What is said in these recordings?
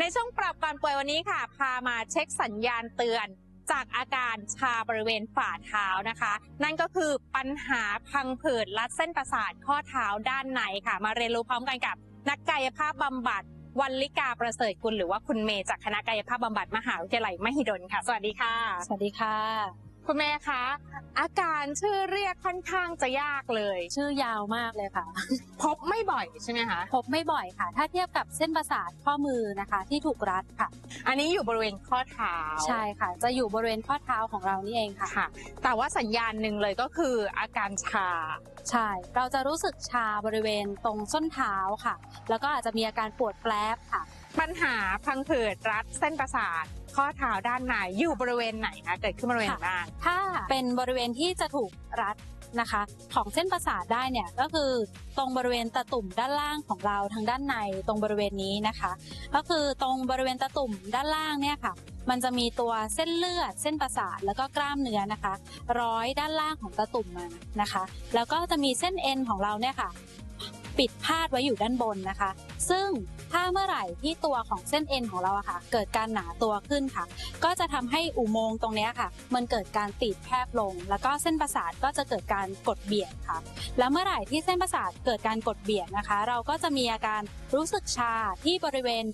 ในช่วงปรับการป่วยวันนี้ค่ะ พามาเช็คสัญญาณเตือนจากอาการชาบริเวณฝ่าเท้านะคะ นั่นก็คือปัญหาพังผืดรัดเส้นประสาทข้อเท้าด้านในค่ะ มาเรียนรู้พร้อมกันกับ นักกายภาพบำบัดวันลิกาประเสริฐกุลหรือว่าคุณเมย์จากคณะกายภาพบำบัดมหาวิทยาลัยมหิดลค่ะ สวัสดีค่ะ สวัสดีค่ะ คุณเมย์คะ อาการชื่อเรียกค่อนข้างจะยากเลย ชื่อยาวมากเลยค่ะ พบไม่บ่อยใช่ไหมคะ พบไม่บ่อยค่ะ ถ้าเทียบกับเส้นประสาทข้อมือนะคะ ที่ถูกรัดค่ะ อันนี้อยู่บริเวณข้อเท้าใช่ค่ะ จะอยู่บริเวณข้อเท้าของเรานี่เองค่ะค่ะแต่ว่าสัญญาณหนึ่งเลยก็คืออาการชา ใช่ เราจะรู้สึกชาบริเวณตรงส้นเท้าค่ะ แล้วก็อาจจะมีอาการปวดแปลบค่ะ ปัญหาพังผืดรัดเส้นประสาท ข้อเท้าด้านในอยู่บริเวณไหนคะเกิดขึ้นบริเวณไหนบ้างถ้าเป็นบริเวณที่จะถูกรัดนะคะ ของเส้นประสาทได้เนี่ยก็คือตรงบริเวณตะตุ่มด้านล่างของเราทางด้านในตรงบริเวณนี้นะคะ ก็คือตรงบริเวณตะตุ่มด้านล่างเนี่ยค่ะ มันจะมีตัวเส้นเลือด เส้นประสาทแล้วก็กล้ามเนื้อนะคะ ร้อยด้านล่างของตะตุ่มมานะคะ แล้วก็จะมีเส้นเอ็นของเราเนี่ยค่ะ ปิดพาดไว้อยู่ด้านบนนะคะ ซึ่งถ้าเมื่อไหร่ที่ตัวของเส้นเอ็นของเราอะค่ะ เกิดการหนาตัวขึ้นค่ะ ก็จะทำให้อุโมงค์ตรงเนี้ยค่ะ มันเกิดการตีบแคบลง แล้วก็เส้นประสาทก็จะเกิดการกดเบียดค่ะ แล้วเมื่อไหร่ที่เส้นประสาทเกิดการกดเบียดนะคะ เราก็จะมีอาการรู้สึกชาที่บริเวณ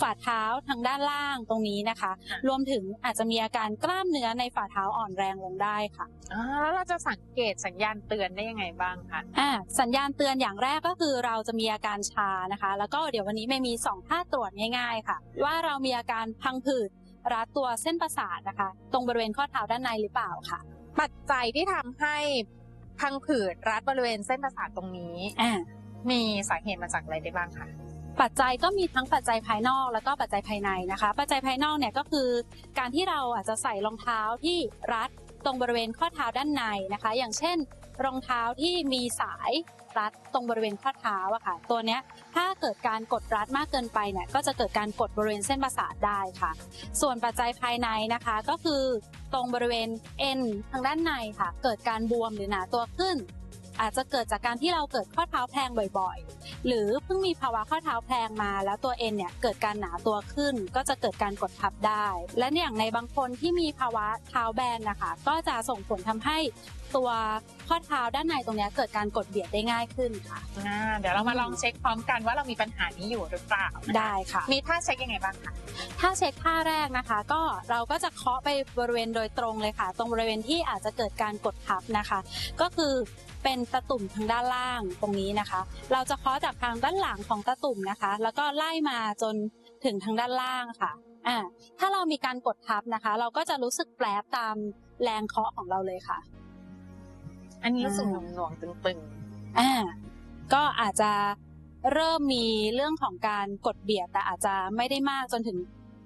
ฝ่าเท้าทางด้านล่างตรงนี้นะคะ รวมถึงอาจจะมีอาการกล้ามเนื้อในฝ่าเท้าอ่อนแรงลงได้ค่ะอ่าแล้วเราจะสังเกตสัญญาณเตือนได้ยังไงบ้างคะอ่าสัญญาณเตือนอย่างแรกก็คือเราจะมีอาการชานะคะ แล้วก็เดี๋ยววันนี้ไม่มี2ท่าตรวจง่าย ๆ ค่ะ ว่าเรามีอาการพังผืดรัดตัวเส้นประสาทนะคะ ตรงบริเวณข้อเท้าด้านในหรือเปล่าค่ะ ปัจจัยที่ทำให้พังผืดรัดบริเวณเส้นประสาทตรงนี้อ่ามีสาเหตุมาจากอะไรได้บ้างคะ ปัจจัยก็มีทั้งปัจจัยภายนอก แล้วก็ปัจจัยภายในนะคะ ปัจจัยภายนอกเนี่ยก็คือการที่เราอาจจะใส่รองเท้าที่รัดตรงบริเวณข้อเท้าด้านในนะคะ อย่างเช่น รองเท้าที่มีสายรัดตรงบริเวณข้อเท้าอะค่ะ ตัวเนี้ยถ้าเกิดการกดรัดมากเกินไปเนี่ยก็จะเกิดการกดบริเวณเส้นประสาทได้ค่ะ ส่วนปัจจัยภายในนะคะก็คือตรงบริเวณเอ็นทางด้านในค่ะ เกิดการบวมหรือหนาตัวขึ้น อาจจะเกิดจากการที่เราเกิดข้อเท้าแพลงบ่อยๆ หรือเพิ่งมีภาวะข้อเท้าแพลงมา แล้วตัวเอ็นเนี่ยเกิดการหนาตัวขึ้น ก็จะเกิดการกดทับได้ และอย่างในบางคนที่มีภาวะเท้าแบนนะคะก็จะส่งผลทำให้ ตัวข้อเท้าด้านในตรงเนี้ยเกิดการกดเบียดได้ง่ายขึ้นค่ะ อ่าเดี๋ยวเรามาลองเช็คพร้อมกันว่าเรามีปัญหานี้อยู่หรือเปล่านะคะได้ค่ะ มีท่าเช็คยังไงบ้างคะถ้าเช็คท่าแรกนะคะ ก็เราก็จะเคาะไปบริเวณโดยตรงเลยค่ะ ตรงบริเวณที่อาจจะเกิดการกดทับนะคะ ก็คือเป็นตะตุ่มทางด้านล่างตรงนี้นะคะ เราจะเคาะจากทางด้านหลังของตะตุ่มนะคะ แล้วก็ไล่มาจนถึงทางด้านล่างค่ะอ่าถ้าเรามีการกดทับนะคะ เราก็จะรู้สึกแปลบตามแรงเคาะของเราเลยค่ะ อันนี้รู้สึกหอ่าน่วงๆตึงอ่าก็อาจจะเริ่มมีเรื่องของการกดเบียดแต่อาจจะไม่ได้มากจนถึง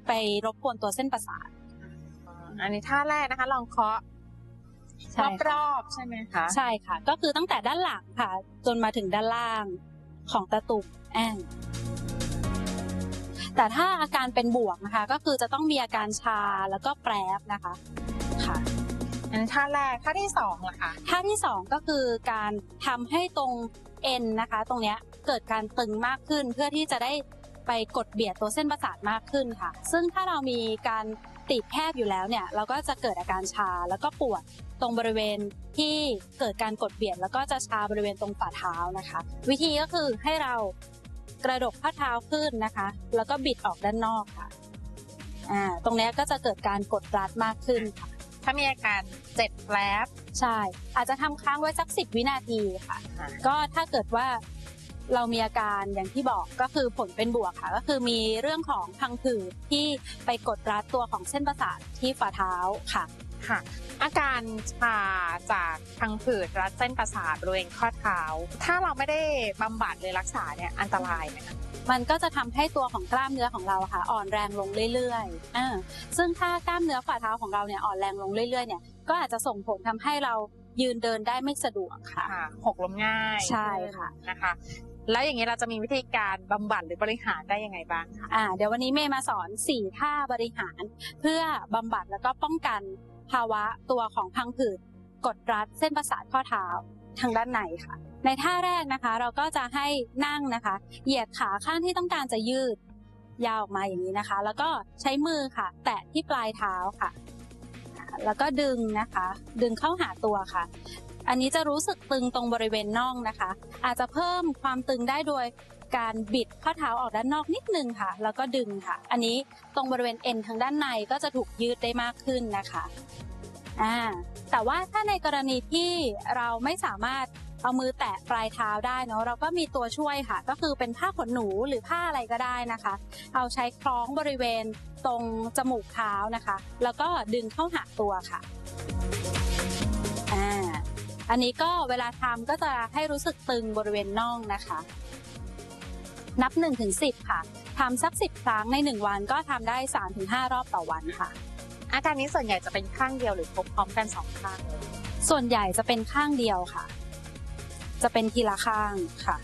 ไปรบกวนตัวเส้นประสาทๆอ่าอันนี้ท่าแรกนะคะ ลองเคาะใช่ค่ะรอบๆใช่ไหมคะใช่ค่ะ ก็คือตั้งแต่ด้านหลังค่ะ จนมาถึงด้านล่างของตะตุ่มแอนแต่ถ้าอาการเป็นบวกนะคะ ก็คือจะต้องมีอาการชาแล้วก็แปรบนะคะค่ะ อันท่าแรกท่าที่สองล่ะคะท่าที่สองก็คือการทำให้ตรงเอ็นนะคะ ตรงเนี้ยเกิดการตึงมากขึ้นเพื่อที่จะได้ไปกดเบียดตัวเส้นประสาทมากขึ้นค่ะ ซึ่งถ้าเรามีการตีบแคบอยู่แล้วเนี่ยเราก็จะเกิดอาการชาแล้วก็ปวดตรงบริเวณที่เกิดการกดเบียด แล้วก็จะชาบริเวณตรงฝ่าเท้านะคะ วิธีก็คือให้เรากระดกข้อเท้าขึ้นนะคะ แล้วก็บิดออกด้านนอกค่ะอ่าตรงเนี้ยก็จะเกิดการกดรัดมากขึ้นค่ะ ถ้ามีอาการเจ็บแผลบใช่ อาจจะทำค้างไว้สักสิบวินาทีค่ะอ่าก็ถ้าเกิดว่าเรามีอาการอย่างที่บอกก็คือผลเป็นบวกค่ะ ก็คือมีเรื่องของพังผืดที่ไปกดรัดตัวของเส้นประสาทที่ฝ่าเท้าค่ะ ค่ะ อาการชาจากพังผืดรัดเส้นประสาทบริเวณข้อเท้า ถ้าเราไม่ได้บำบัดเลยรักษาเนี่ยอันตรายไหมคะมันก็จะทำให้ตัวของกล้ามเนื้อของเราอะค่ะ อ่อนแรงลงเรื่อยๆอ่าซึ่งถ้ากล้ามเนื้อฝ่าเท้าของเราเนี่ยอ่อนแรงลงเรื่อยๆเนี่ยก็อาจจะส่งผลทำให้เรายืนเดินได้ไม่สะดวกค่ะค่ะ หกล้มง่าย ใช่ค่ะนะคะ แล้วอย่างนี้เราจะมีวิธีการบำบัดหรือบริหารได้ยังไงบ้างคะอ่า เดี๋ยววันนี้เมย์มาสอน 4 ท่าบริหาร เพื่อบำบัดแล้วก็ป้องกัน ภาวะตัวของพังผืดกดรัดเส้นประสาทข้อเท้าทางด้านในค่ะ ในท่าแรกนะคะ เราก็จะให้นั่งนะคะ เหยียดขาข้างที่ต้องการจะยืด ยาวออกมาอย่างนี้นะคะ แล้วก็ใช้มือค่ะ แตะที่ปลายเท้าค่ะ แล้วก็ดึงนะคะ ดึงเข้าหาตัวค่ะ อันนี้จะรู้สึกตึงตรงบริเวณน่องนะคะ อาจจะเพิ่มความตึงได้โดย การบิดข้อเท้าออกด้านนอกนิดนึงค่ะ แล้วก็ดึงค่ะ อันนี้ตรงบริเวณเอ็นทางด้านในก็จะถูกยืดได้มากขึ้นนะคะอ่าแต่ว่าถ้าในกรณีที่เราไม่สามารถเอามือแตะปลายเท้าได้เนาะเราก็มีตัวช่วยค่ะ ก็คือเป็นผ้าขนหนูหรือผ้าอะไรก็ได้นะคะ เอาใช้คล้องบริเวณตรงจมูกเท้านะคะ แล้วก็ดึงเข้าหาตัวค่ะอ่าอันนี้ก็เวลาทำก็จะให้รู้สึกตึงบริเวณน่องนะคะ นับ1ถึง10ค่ะทำสัก 10 ครั้งใน 1 วันก็ทำได้ 3-5 รอบต่อวันค่ะ อาการนี้ส่วนใหญ่จะเป็นข้างเดียวหรือพบพร้อมกันสองข้างเลยส่วนใหญ่จะเป็นข้างเดียวค่ะ จะเป็นทีละข้างค่ะ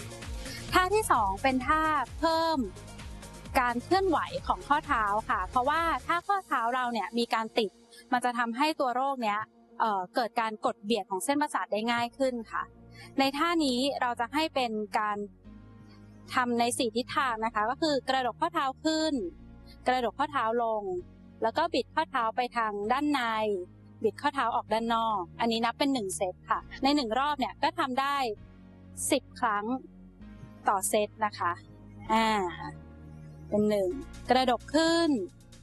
ท่าที่สองเป็นท่าเพิ่มการเคลื่อนไหวของข้อเท้าค่ะ เพราะว่าถ้าข้อเท้าเราเนี่ยมีการติด มันจะทำให้ตัวโรคเนี้ยเอ่อเกิดการกดเบียดของเส้นประสาทได้ง่ายขึ้นค่ะ ในท่านี้เราจะให้เป็นการ ทำในสี่ทิศทางนะคะ ก็คือกระดกข้อเท้าขึ้น กระดกข้อเท้าลง แล้วก็บิดข้อเท้าไปทางด้านใน บิดข้อเท้าออกด้านนอก อันนี้นับเป็นหนึ่งเซตค่ะ ในหนึ่งรอบเนี่ยก็ทำได้สิบครั้งต่อเซตนะคะอ่าเป็นหนึ่งกระดกขึ้น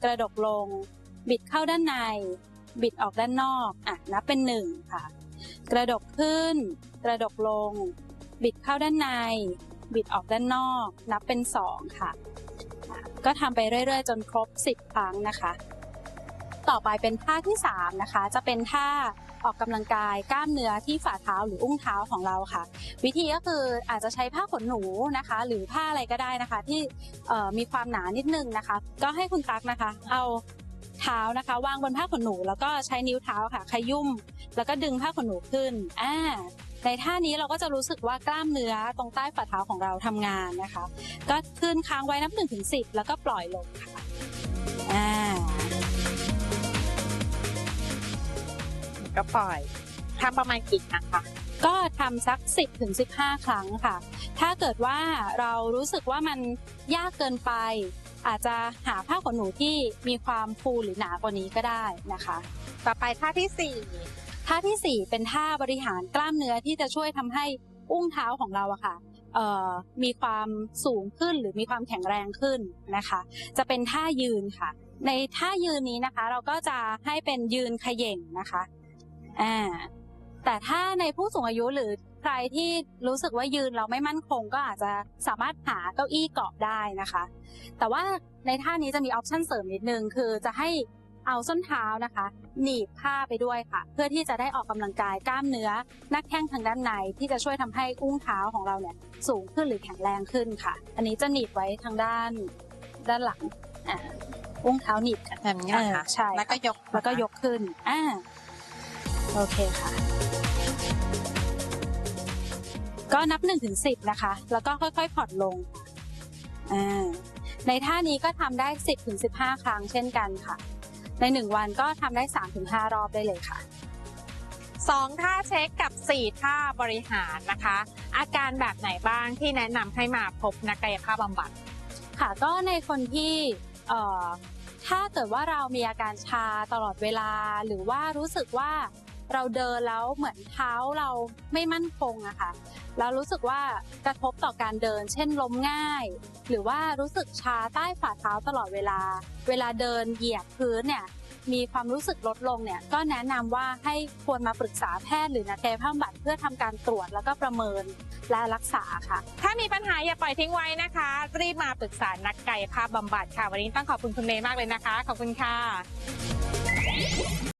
กระดกลง บิดเข้าด้านใน บิดออกด้านนอกอะนับเป็นหนึ่งค่ะ กระดกขึ้น กระดกลง บิดเข้าด้านใน บิดออกด้านนอก นับเป็นสองค่ะ ก็ทำไปเรื่อยๆ จนครบสิบครั้งนะคะ ต่อไปเป็นท่าที่สามนะคะ จะเป็นท่าออกกำลังกายกล้ามเนื้อที่ฝ่าเท้าหรืออุ้งเท้าของเราค่ะ วิธีก็คืออาจจะใช้ผ้าขนหนูนะคะ หรือผ้าอะไรก็ได้นะคะ ที่มีความหนานิดนึงนะคะ ก็ให้คุณตั๊กนะคะ เอาเท้านะคะ วางบนผ้าขนหนู แล้วก็ใช้นิ้วเท้าค่ะขยุ่ม แล้วก็ดึงผ้าขนหนูขึ้นอ่า ในท่านี้เราก็จะรู้สึกว่ากล้ามเนื้อตรงใต้ฝ่าเท้าของเราทำงานนะคะ ก็ขึ้นค้างไว้นับหนึ่งถึงสิบแล้วก็ปล่อยลงค่ะอ่าก็ปล่อยทำประมาณกี่ครั้งคะก็ทำสัก 10ถึง15 ครั้งค่ะ ถ้าเกิดว่าเรารู้สึกว่ามันยากเกินไป อาจจะหาผ้าขนหนูที่มีความฟูหรือหนากว่านี้ก็ได้นะคะ ต่อไปท่าที่สี่ ท่าทีสี่ 4 เป็นท่าบริหารกล้ามเนื้อที่จะช่วยทำให้อุ้งเท้าของเราอะค่ะมีความสูงขึ้นหรือมีความแข็งแรงขึ้นนะคะ จะเป็นท่ายืนค่ะ ในท่ายืนนี้นะคะ เราก็จะให้เป็นยืนขย่งนะคะอ่าแต่ถ้าในผู้สูงอายุหรือใครที่รู้สึกว่ายืนเราไม่มั่นคงก็อาจจะสามารถหาเก้าอี้เกาะได้นะคะ แต่ว่าในท่านี้จะมีออปชั่นเสริมนิดนึงคือจะให้ เอาส้นเท้านะคะ หนีบผ้าไปด้วยค่ะ เพื่อที่จะได้ออกกำลังกายกล้ามเนื้อหน้าแข้งทางด้านในที่จะช่วยทำให้อุ้งเท้าของเราเนี่ยสูงขึ้นหรือแข็งแรงขึ้นค่ะ อันนี้จะหนีบไว้ทางด้านด้านหลังอ่าอุ้งเท้าหนีบกันแบบนี้เหรอคะเออใช่แล้วก็ยกแล้วก็ยกขึ้นอ่าโอเคค่ะ ก็นับ1นถึงสินะคะ แล้วก็ค่อยๆผ่อนลงอ่าในท่านี้ก็ทำได้ 10ถึง15 ครั้งเช่นกันค่ะ ใน 1 วันก็ทำได้ 3-5 รอบได้เลยค่ะสองท่าเช็คกับสี่ท่าบริหารนะคะ อาการแบบไหนบ้างที่แนะนำให้มาพบนักกายภาพบำบัดค่ะก็ในคนที่ถ้าเกิดว่าเรามีอาการชาตลอดเวลา หรือว่ารู้สึกว่าเราเดินแล้วเหมือนเท้าเราไม่มั่นคงอะค่ะ แล้วรู้สึกว่ากระทบต่อการเดิน เช่นล้มง่าย หรือว่ารู้สึกชาใต้ฝ่าเท้าตลอดเวลา เวลาเดินเหยียบพื้นเนี่ยมีความรู้สึกลดลงเนี่ยก็แนะนำว่าให้ควรมาปรึกษาแพทย์หรือนักกายภาพบำบัดเพื่อทำการตรวจแล้วก็ประเมินและรักษาค่ะ ถ้ามีปัญหาอย่าปล่อยทิ้งไว้นะคะ รีบมาปรึกษานักกายภาพบำบัดค่ะ วันนี้ต้องขอบคุณคุณเมย์มากเลยนะคะ ขอบคุณค่ะ